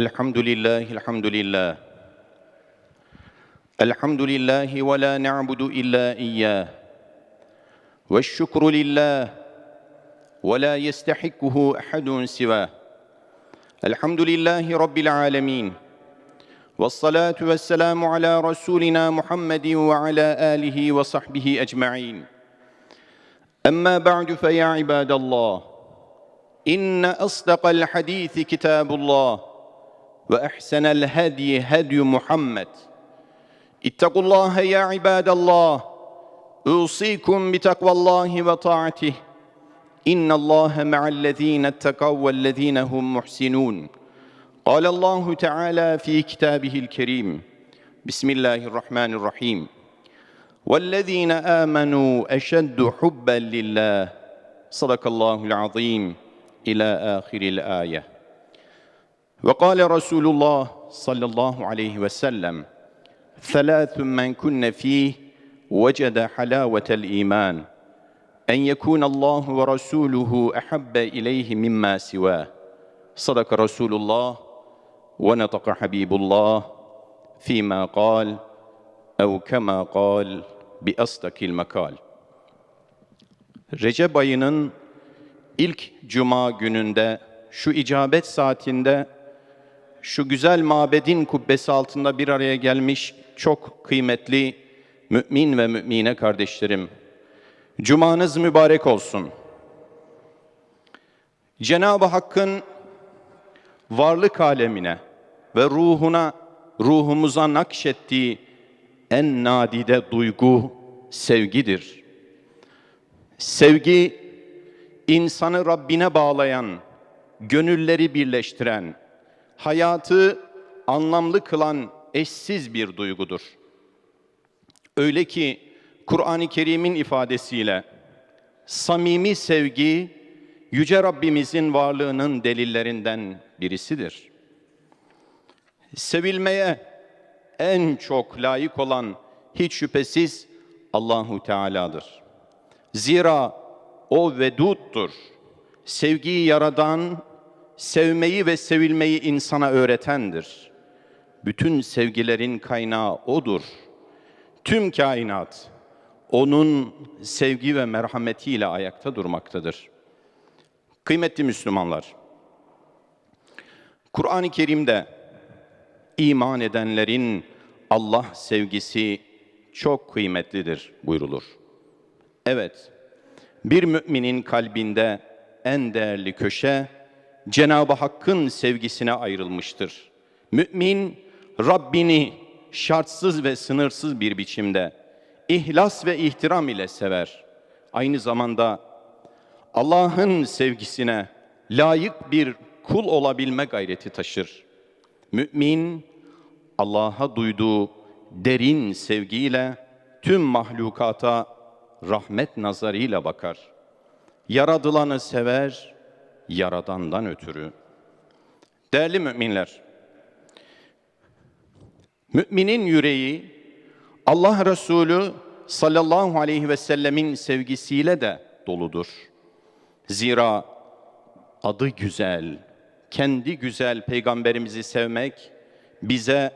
الحمد لله الحمد لله الحمد لله ولا نعبد إلا إياه. والشكر لله ولا يستحقه أحد سواه. الحمد لله رب العالمين. والصلاة والسلام على رسولنا محمد وعلى آله وصحبه أجمعين. أما بعد فيا عباد الله إن أصدق الحديث كتاب الله. وأحسن الهدي هدي محمد. اتقوا الله يا عباد الله. أوصيكم بتقوى الله وطاعته. إن الله مع الذين اتقوا والذين هم محسنون. قال الله تعالى في كتابه الكريم. بسم الله الرحمن الرحيم. والذين آمنوا أشد حبا لله. صدق الله العظيم. إلى آخر الآية. وقال رسول الله صلى الله عليه وسلم ثلاث من كن فيه وجد حلاوة الإيمان أن يكون الله ورسوله أحب إليه مما سواه. صدق رسول الله ونطق حبيب الله فيما قال أو كما قال بأصدق المقال. Recep ayının ilk cuma gününde şu icabet saatinde şu güzel mabedin kubbesi altında bir araya gelmiş çok kıymetli mümin ve mümine kardeşlerim. Cumanız mübarek olsun. Cenab-ı Hakk'ın varlık alemine ve ruhuna, ruhumuza nakşettiği en nadide duygu sevgidir. Sevgi, insanı Rabbine bağlayan, gönülleri birleştiren, hayatı anlamlı kılan eşsiz bir duygudur. Öyle ki Kur'an-ı Kerim'in ifadesiyle samimi sevgi yüce Rabbimizin varlığının delillerinden birisidir. Sevilmeye en çok layık olan hiç şüphesiz Allahu Teala'dır. Zira o veduttur. Sevgiyi yaradan, sevmeyi ve sevilmeyi insana öğretendir. Bütün sevgilerin kaynağı odur. Tüm kainat onun sevgi ve merhametiyle ayakta durmaktadır. Kıymetli Müslümanlar, Kur'an-ı Kerim'de iman edenlerin Allah sevgisi çok kıymetlidir buyrulur. Evet, bir müminin kalbinde en değerli köşe Cenab-ı Hakk'ın sevgisine ayrılmıştır. Mümin Rabbini şartsız ve sınırsız bir biçimde ihlas ve ihtiram ile sever. Aynı zamanda Allah'ın sevgisine layık bir kul olabilme gayreti taşır. Mümin Allah'a duyduğu derin sevgiyle tüm mahlukata rahmet nazarıyla bakar. Yaradılanı sever, yaradandan ötürü. Değerli müminler, müminin yüreği Allah Resulü sallallahu aleyhi ve sellemin sevgisiyle de doludur. Zira adı güzel, kendi güzel peygamberimizi sevmek bize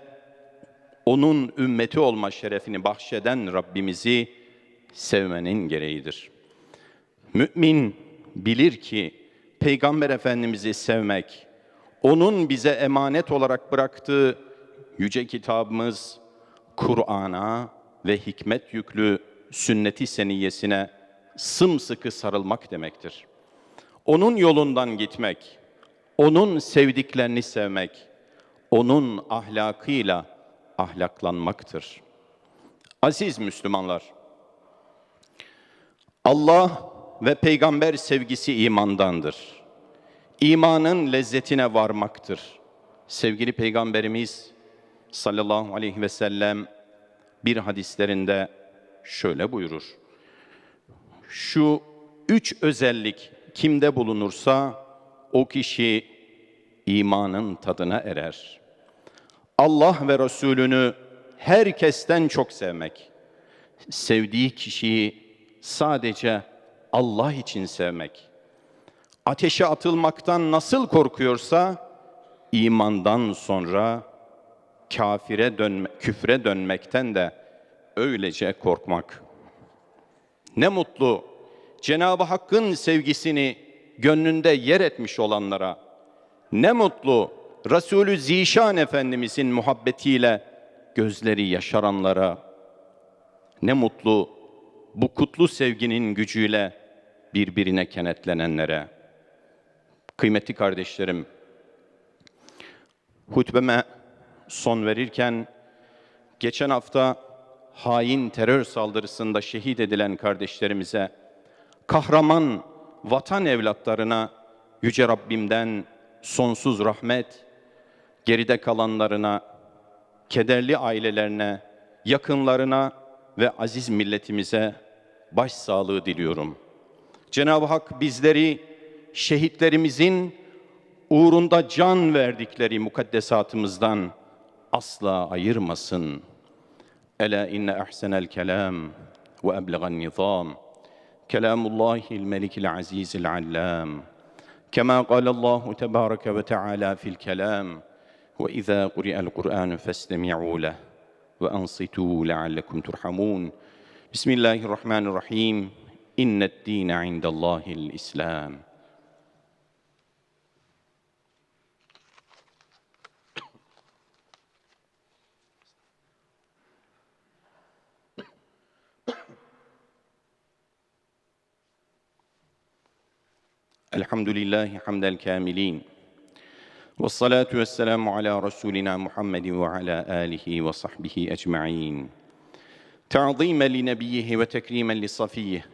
onun ümmeti olma şerefini bahşeden Rabbimizi sevmenin gereğidir. Mümin bilir ki Peygamber Efendimiz'i sevmek, onun bize emanet olarak bıraktığı yüce kitabımız Kur'an'a ve hikmet yüklü sünneti seniyesine sımsıkı sarılmak demektir. Onun yolundan gitmek, onun sevdiklerini sevmek, onun ahlakıyla ahlaklanmaktır. Aziz Müslümanlar, Allah ve peygamber sevgisi imandandır. İmanın lezzetine varmaktır. Sevgili peygamberimiz sallallahu aleyhi ve sellem bir hadislerinde şöyle buyurur. Şu üç özellik kimde bulunursa o kişi imanın tadına erer. Allah ve Resulünü herkesten çok sevmek. Sevdiği kişiyi sadece Allah için sevmek. Ateşe atılmaktan nasıl korkuyorsa imandan sonra kafire dönme, küfre dönmekten de öylece korkmak. Ne mutlu Cenab-ı Hakk'ın sevgisini gönlünde yer etmiş olanlara. Ne mutlu Resulü Zişan Efendimizin muhabbetiyle gözleri yaşaranlara. Ne mutlu bu kutlu sevginin gücüyle birbirine kenetlenenlere. Kıymetli kardeşlerim, hutbeme son verirken geçen hafta hain terör saldırısında şehit edilen kardeşlerimize, kahraman vatan evlatlarına Yüce Rabbimden sonsuz rahmet, geride kalanlarına, kederli ailelerine, yakınlarına ve aziz milletimize başsağlığı diliyorum. Cenab-ı Hak bizleri şehitlerimizin uğrunda can verdikleri mukaddesatımızdan asla ayırmasın. Ela inne ahsenel kelam ve eblegan nizam. Kelamullahil melikil azizil allam. كما قال الله تبارك وتعالى في الكلام واذا قرئ القران فاستمعوا له وانصتوا لعلكم ترحمون بسم الله الرحمن الرحيم إن الدين عند الله الإسلام. الحمد لله حمد الكاملين والصلاة والسلام على رسولنا محمد وعلى آله وصحبه أجمعين. تعظيما لنبيه وتكريما لصفيه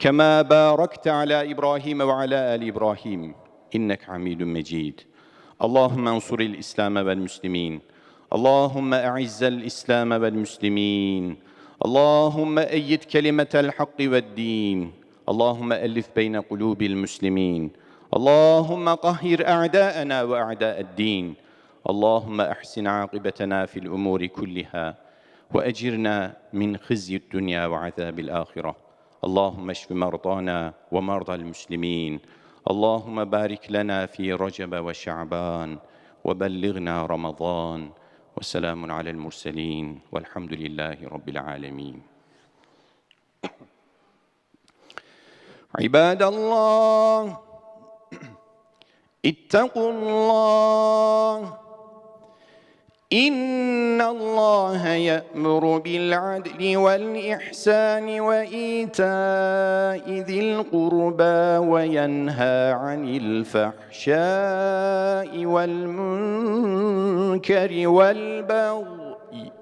كما باركت على إبراهيم وعلى آل إبراهيم إنك حميد مجيد. اللهم انصر الإسلام والمسلمين. اللهم أعز الإسلام والمسلمين. اللهم أيد كلمة الحق والدين. اللهم ألف بين قلوب المسلمين. اللهم قهر أعداءنا وأعداء الدين. اللهم أحسن عاقبتنا في الأمور كلها. وأجرنا من خزي الدنيا وعذاب الآخرة. اللهم اشف مرضانا ومرضى المسلمين. اللهم بارك لنا في رجب وشعبان وبلغنا رمضان. وسلام على المرسلين. والحمد لله رب العالمين. عباد الله اتقوا الله إن الله يأمر بالعدل والإحسان وإيتاء ذي القربى وينهى عن الفحشاء والمنكر والبغي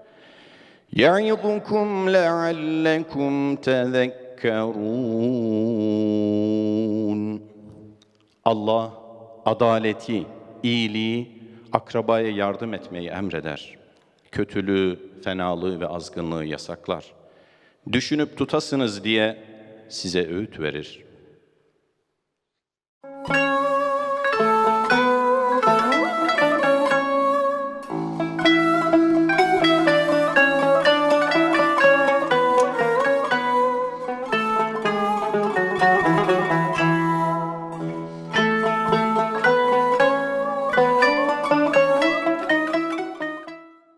يعظكم لعلكم تذكرون. الله adaleti, iyiliği, akrabaya yardım etmeyi emreder. Kötülüğü, fenalığı ve azgınlığı yasaklar. Düşünüp tutasınız diye size öğüt verir.